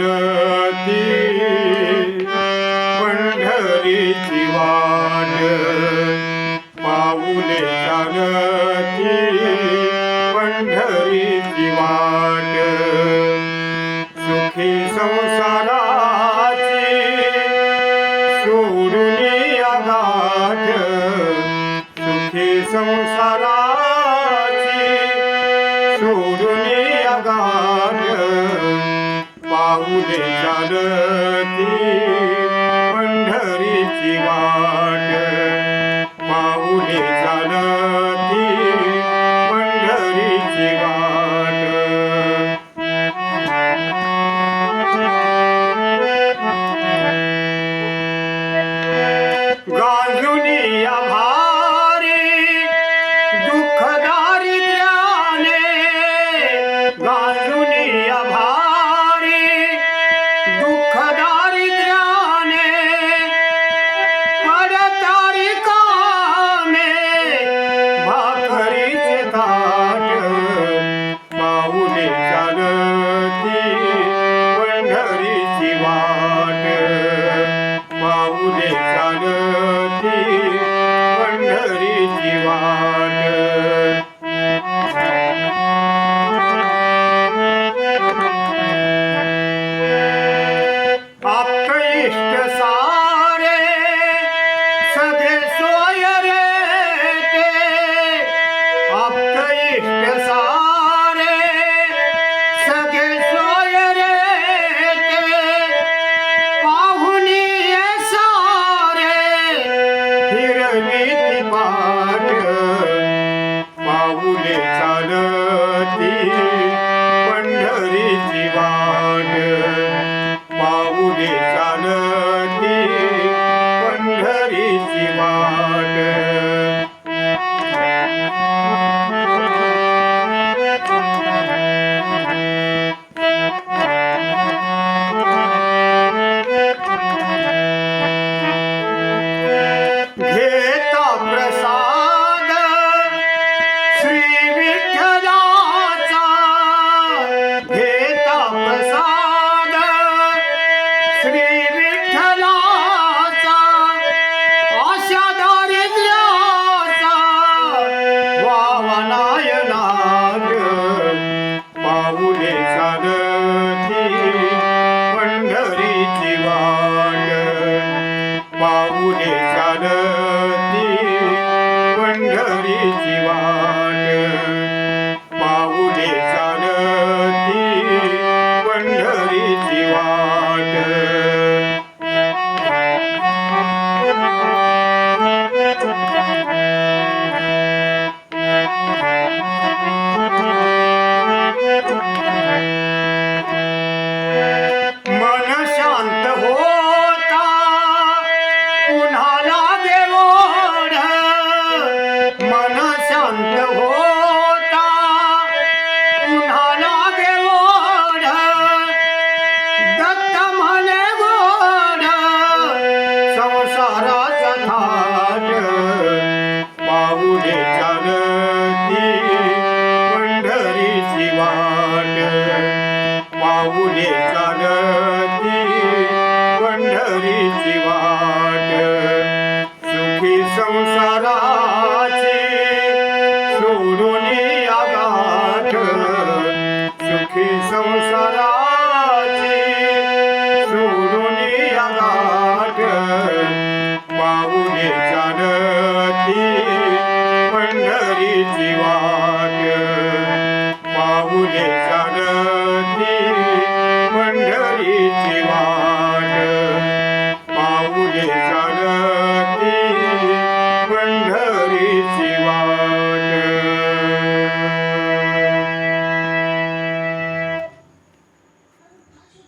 आरती पंढरीची वाट पाऊले चालती पंढरीची वाट सुखी संसाराची सोडली आगाठ सुखी संसारा avule ceară Mahune. Salut. 蝴蝶。